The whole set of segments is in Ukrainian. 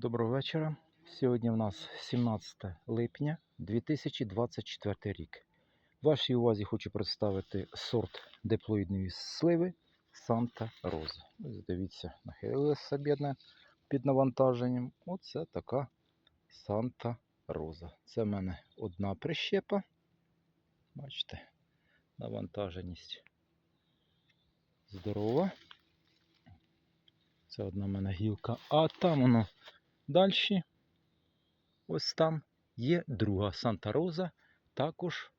Доброго вечора. Сьогодні в нас 17 липня 2024 рік. Вашій увазі хочу представити сорт диплоїдної сливи Санта Роза. Ось дивіться, нахилилася бідна під навантаженням. Оце така Санта Роза. Це в мене одна прищепа. Бачите, навантаженість здорова. Це одна в мене гілка. А там воно далі, ось там є друга Санта Роза. Також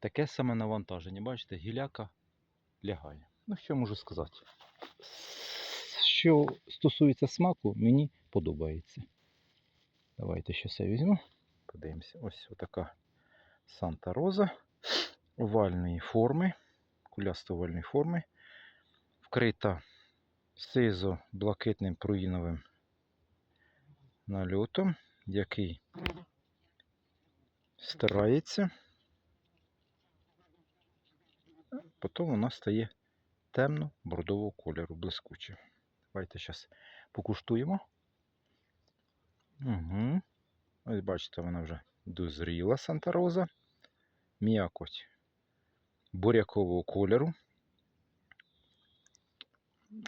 таке саме навантаження. Бачите, гіляка лягає. Ну, що можу сказати? Що стосується смаку, мені подобається. Давайте ще я візьму. Подивимося. Ось така Санта Роза овальної форми, кулясто овальної форми, вкрита сизо-блакитним пруїновим нальотом, який стирається. а Потім вона стає темно-бордового кольору, блискуче. Давайте зараз покуштуємо. Угу. Ось бачите, вона вже дозріла Санта Роза. М'якоть бурякового кольору.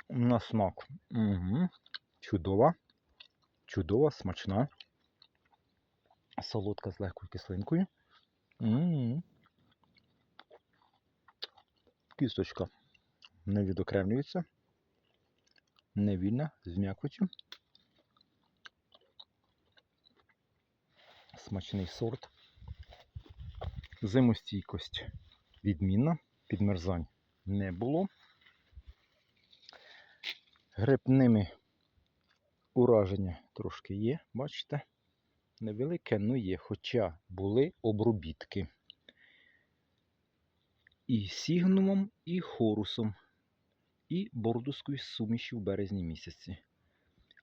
На смак. Угу. Чудова. Чудова, смачна. Солодка з легкою кислинкою. М-м-м. Кісточка не відокремлюється. Невільна, з м'якотю. Смачний сорт. Зимостійкость відмінна. Підмерзань не було. Грибними ураження трошки є, бачите? Невелике, ну є, хоча були обробітки. І сігнумом, і хорусом, і бордуською суміші в березні місяці.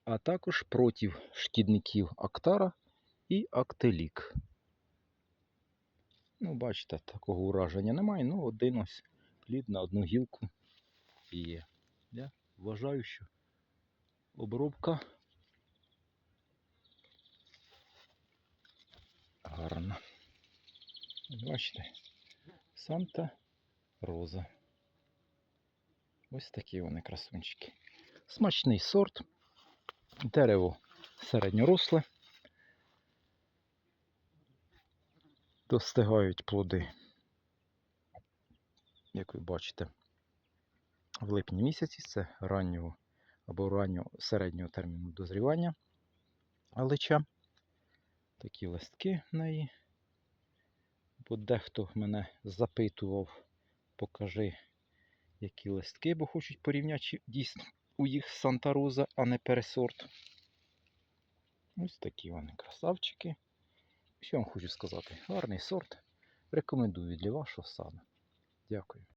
А також проти шкідників Актара і Актелік. Ну, бачите, такого ураження немає. Ну, один ось плід на одну гілку є. Я вважаю, що обробка Бачите, Санта Роза. Ось такі вони красунчики. Смачний сорт. Дерево середньоросле. Достигають плоди, як ви бачите, в липні місяці. Це раннього або раннього середнього терміну дозрівання алича. Такі листки в неї. Бо дехто мене запитував, покажи, які листки, бо хочуть порівняти, дійсно у їх Санта Роза, а не пересорт. Ось такі вони красавчики. Що вам хочу сказати? Гарний сорт. Рекомендую для вашого саду. Дякую.